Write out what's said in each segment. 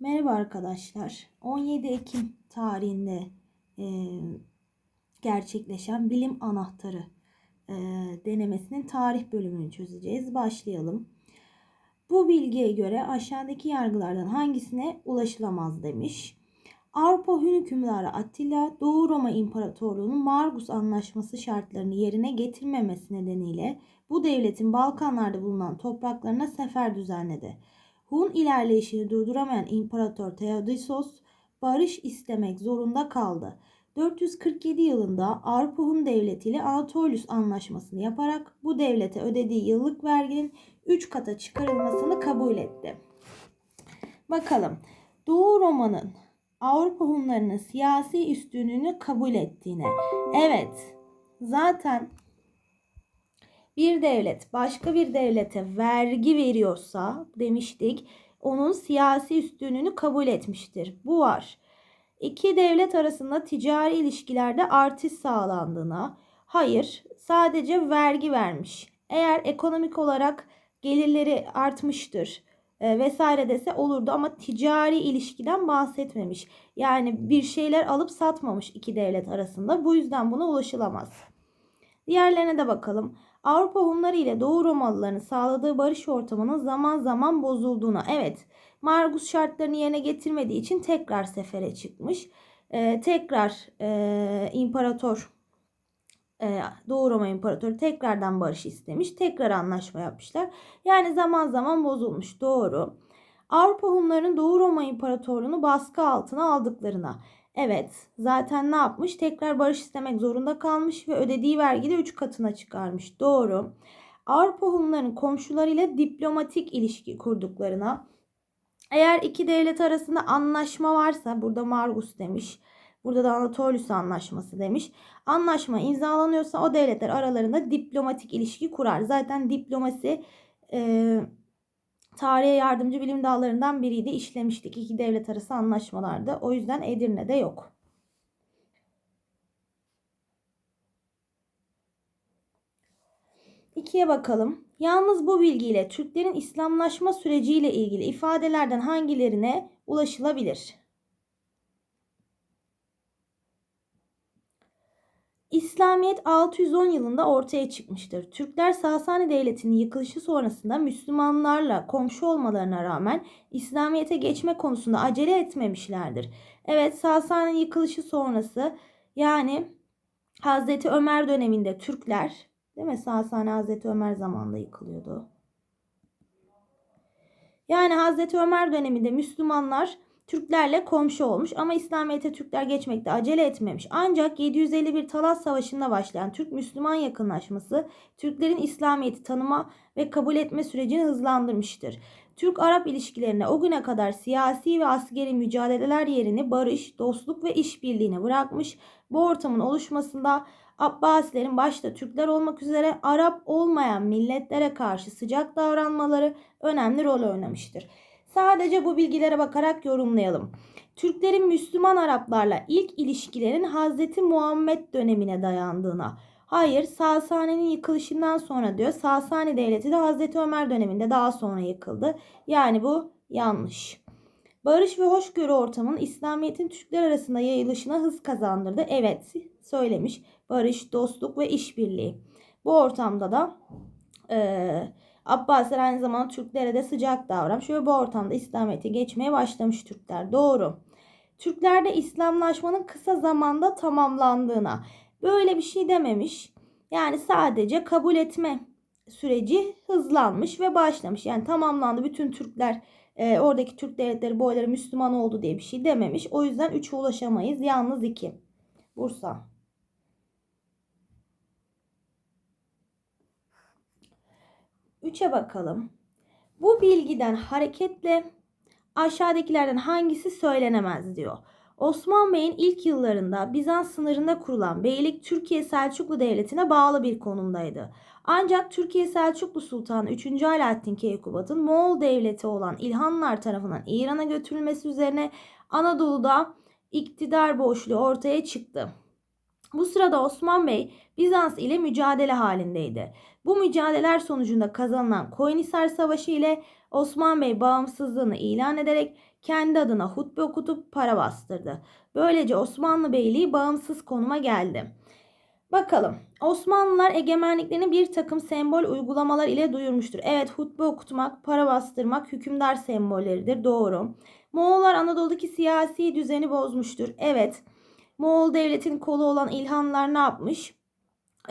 Merhaba arkadaşlar. 17 Ekim tarihinde e, gerçekleşen bilim anahtarı e, denemesinin tarih bölümünü çözeceğiz. Başlayalım. Bu bilgiye göre aşağıdaki yargılardan hangisine ulaşılamaz demiş. Avrupa hükümdarı Attila Doğu Roma İmparatorluğu'nun Margus Anlaşması şartlarını yerine getirmemesi nedeniyle bu devletin Balkanlarda bulunan topraklarına sefer düzenledi. Hun ilerleyişini durduramayan İmparator Theodosios barış istemek zorunda kaldı. 447 yılında Avrupa Hun Devleti ile Anatolius Anlaşması'nı yaparak bu devlete ödediği yıllık verginin 3 kata çıkarılmasını kabul etti. Bakalım Doğu Roma'nın Avrupa Hunlarının siyasi üstünlüğünü kabul ettiğine. Evet zaten bir devlet başka bir devlete vergi veriyorsa demiştik onun siyasi üstünlüğünü kabul etmiştir. Bu var. İki devlet arasında ticari ilişkilerde artış sağlandığına, hayır sadece vergi vermiş. Eğer ekonomik olarak gelirleri artmıştır e, vesaire dese olurdu ama ticari ilişkiden bahsetmemiş. Yani bir şeyler alıp satmamış iki devlet arasında. Bu yüzden buna ulaşılamaz. Diğerlerine de bakalım. Avrupa Hunları ile Doğu Romalıların sağladığı barış ortamının zaman zaman bozulduğuna. Evet, Margus şartlarını yerine getirmediği için tekrar sefere çıkmış. Ee, tekrar e, imparator e, Doğu Roma İmparatoru tekrardan barış istemiş. Tekrar anlaşma yapmışlar. Yani zaman zaman bozulmuş. Doğru. Avrupa Hunlarının Doğu Roma İmparatorluğunu baskı altına aldıklarına. Evet zaten ne yapmış? Tekrar barış istemek zorunda kalmış ve ödediği vergi de 3 katına çıkarmış. Doğru. Avrupa Hunların komşularıyla diplomatik ilişki kurduklarına. Eğer iki devlet arasında anlaşma varsa burada Margus demiş. Burada da Anatolius Anlaşması demiş. Anlaşma imzalanıyorsa o devletler aralarında diplomatik ilişki kurar. Zaten diplomasi e, tarihe yardımcı bilim dallarından biriydi. İşlemiştik iki devlet arası anlaşmalarda. O yüzden Edirne'de yok. İkiye bakalım. Yalnız bu bilgiyle Türklerin İslamlaşma süreciyle ilgili ifadelerden hangilerine ulaşılabilir? İslamiyet 610 yılında ortaya çıkmıştır. Türkler Sasani Devleti'nin yıkılışı sonrasında Müslümanlarla komşu olmalarına rağmen İslamiyet'e geçme konusunda acele etmemişlerdir. Evet Sasani yıkılışı sonrası yani Hazreti Ömer döneminde Türkler değil mi? Sasani Hazreti Ömer zamanında yıkılıyordu. Yani Hazreti Ömer döneminde Müslümanlar Türklerle komşu olmuş ama İslamiyet'e Türkler geçmekte acele etmemiş. Ancak 751 Talas Savaşı'nda başlayan Türk-Müslüman yakınlaşması Türklerin İslamiyet'i tanıma ve kabul etme sürecini hızlandırmıştır. Türk-Arap ilişkilerine o güne kadar siyasi ve askeri mücadeleler yerini barış, dostluk ve işbirliğine bırakmış. Bu ortamın oluşmasında Abbasilerin başta Türkler olmak üzere Arap olmayan milletlere karşı sıcak davranmaları önemli rol oynamıştır. Sadece bu bilgilere bakarak yorumlayalım. Türklerin Müslüman Araplarla ilk ilişkilerin Hazreti Muhammed dönemine dayandığına. Hayır, Sasani'nin yıkılışından sonra diyor. Sasani devleti de Hazreti Ömer döneminde daha sonra yıkıldı. Yani bu yanlış. Barış ve hoşgörü ortamının İslamiyet'in Türkler arasında yayılışına hız kazandırdı. Evet, söylemiş. Barış, dostluk ve işbirliği. Bu ortamda da eee Abbasiler aynı zamanda Türklere de sıcak davranmış ve bu ortamda İslamiyet'e geçmeye başlamış Türkler. Doğru. Türklerde İslamlaşmanın kısa zamanda tamamlandığına böyle bir şey dememiş. Yani sadece kabul etme süreci hızlanmış ve başlamış. Yani tamamlandı bütün Türkler e, oradaki Türk devletleri boyları Müslüman oldu diye bir şey dememiş. O yüzden 3'e ulaşamayız. Yalnız 2. Bursa. 3'e bakalım. Bu bilgiden hareketle aşağıdakilerden hangisi söylenemez diyor. Osman Bey'in ilk yıllarında Bizans sınırında kurulan beylik Türkiye Selçuklu Devleti'ne bağlı bir konumdaydı. Ancak Türkiye Selçuklu Sultanı 3. Alaaddin Keykubat'ın Moğol devleti olan İlhanlar tarafından İran'a götürülmesi üzerine Anadolu'da iktidar boşluğu ortaya çıktı. Bu sırada Osman Bey Bizans ile mücadele halindeydi. Bu mücadeleler sonucunda kazanılan Koyunhisar Savaşı ile Osman Bey bağımsızlığını ilan ederek kendi adına hutbe okutup para bastırdı. Böylece Osmanlı Beyliği bağımsız konuma geldi. Bakalım. Osmanlılar egemenliklerini bir takım sembol uygulamalar ile duyurmuştur. Evet hutbe okutmak, para bastırmak hükümdar sembolleridir. Doğru. Moğollar Anadolu'daki siyasi düzeni bozmuştur. Evet. Moğol devletin kolu olan İlhanlar ne yapmış?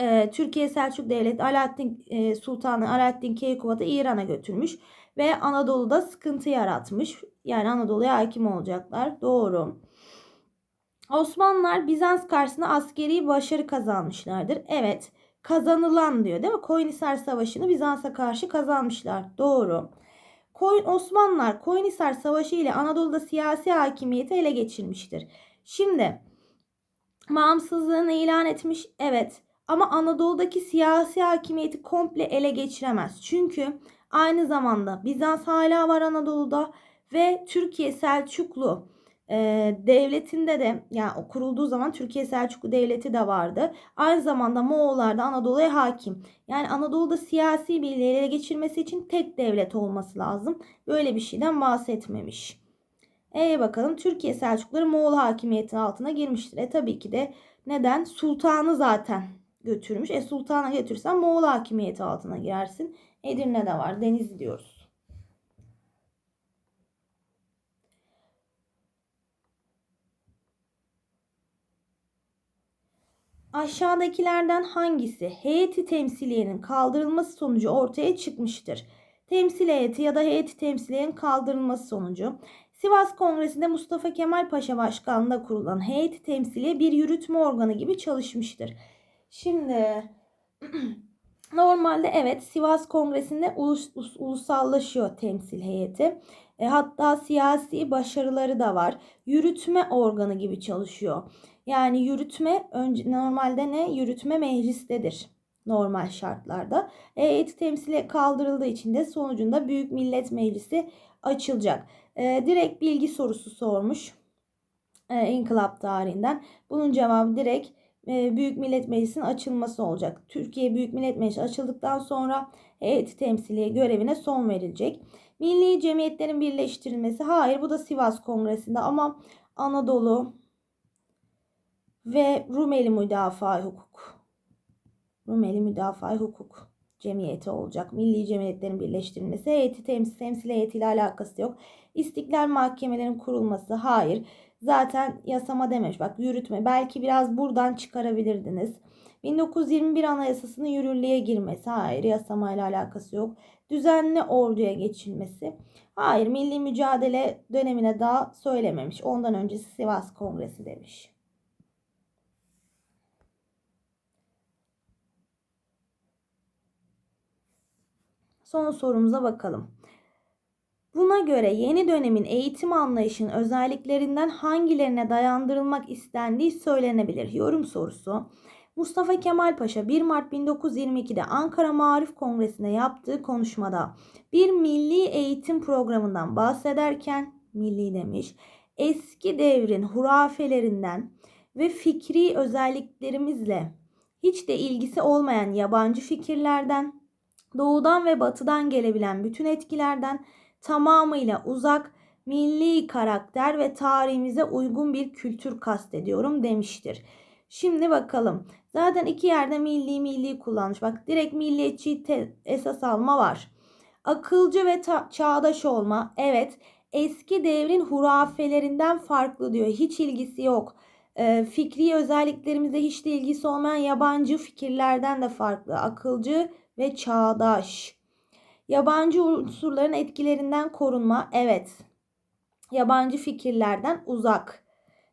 Ee, Türkiye Selçuk Devleti Alaaddin e, Sultanı Alaaddin Keykubat'ı İran'a götürmüş ve Anadolu'da sıkıntı yaratmış. Yani Anadolu'ya hakim olacaklar. Doğru. Osmanlılar Bizans karşısında askeri başarı kazanmışlardır. Evet. Kazanılan diyor değil mi? Koyunhisar Savaşı'nı Bizans'a karşı kazanmışlar. Doğru. Koyun, Osmanlılar Koyunhisar Savaşı ile Anadolu'da siyasi hakimiyeti ele geçirmiştir. Şimdi bağımsızlığını ilan etmiş. Evet. Ama Anadolu'daki siyasi hakimiyeti komple ele geçiremez. Çünkü aynı zamanda Bizans hala var Anadolu'da ve Türkiye Selçuklu e, devletinde de yani kurulduğu zaman Türkiye Selçuklu Devleti de vardı. Aynı zamanda Moğollar da Anadolu'ya hakim. Yani Anadolu'da siyasi birliği ele geçirmesi için tek devlet olması lazım. Böyle bir şeyden bahsetmemiş. E bakalım Türkiye Selçukluları Moğol hakimiyeti altına girmiştir. E tabii ki de neden? Sultanı zaten götürmüş. E sultana götürsen Moğol hakimiyeti altına girersin. Edirne'de var. Deniz diyoruz. Aşağıdakilerden hangisi heyeti temsiliyenin kaldırılması sonucu ortaya çıkmıştır? Temsil heyeti ya da heyeti temsiliyenin kaldırılması sonucu. Sivas Kongresi'nde Mustafa Kemal Paşa başkanlığında kurulan heyeti temsiliye bir yürütme organı gibi çalışmıştır. Şimdi normalde evet Sivas Kongresi'nde ulus, ulusallaşıyor temsil heyeti. E, hatta siyasi başarıları da var. Yürütme organı gibi çalışıyor. Yani yürütme önce normalde ne? Yürütme meclistedir normal şartlarda. Heyeti temsile kaldırıldığı için de sonucunda Büyük Millet Meclisi açılacak. E, direkt bilgi sorusu sormuş. E, İnkılap tarihinden. Bunun cevabı direkt Büyük Millet Meclisi'nin açılması olacak. Türkiye Büyük Millet Meclisi açıldıktan sonra heyeti temsiliye görevine son verilecek. Milli cemiyetlerin birleştirilmesi. Hayır bu da Sivas Kongresi'nde ama Anadolu ve Rumeli Müdafaa Hukuk. Rumeli Müdafaa Hukuk cemiyeti olacak. Milli cemiyetlerin birleştirilmesi. Heyeti temsil, temsil heyetiyle alakası yok. İstiklal mahkemelerinin kurulması. Hayır. Zaten yasama demiş. Bak yürütme. Belki biraz buradan çıkarabilirdiniz. 1921 Anayasası'nın yürürlüğe girmesi. Hayır yasamayla alakası yok. Düzenli orduya geçilmesi. Hayır milli mücadele dönemine daha söylememiş. Ondan öncesi Sivas Kongresi demiş. Son sorumuza bakalım. Buna göre yeni dönemin eğitim anlayışının özelliklerinden hangilerine dayandırılmak istendiği söylenebilir. Yorum sorusu. Mustafa Kemal Paşa 1 Mart 1922'de Ankara Marif Kongresi'nde yaptığı konuşmada bir milli eğitim programından bahsederken milli demiş. Eski devrin hurafelerinden ve fikri özelliklerimizle hiç de ilgisi olmayan yabancı fikirlerden, doğudan ve batıdan gelebilen bütün etkilerden tamamıyla uzak, milli karakter ve tarihimize uygun bir kültür kastediyorum demiştir. Şimdi bakalım. Zaten iki yerde milli milli kullanmış. Bak direkt milliyetçi esas alma var. Akılcı ve çağdaş olma. Evet. Eski devrin hurafelerinden farklı diyor. Hiç ilgisi yok. E, fikri özelliklerimize hiç de ilgisi olmayan yabancı fikirlerden de farklı. Akılcı ve çağdaş. Yabancı unsurların etkilerinden korunma. Evet. Yabancı fikirlerden uzak.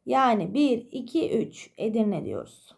Yani 1, 2, 3 Edirne diyoruz.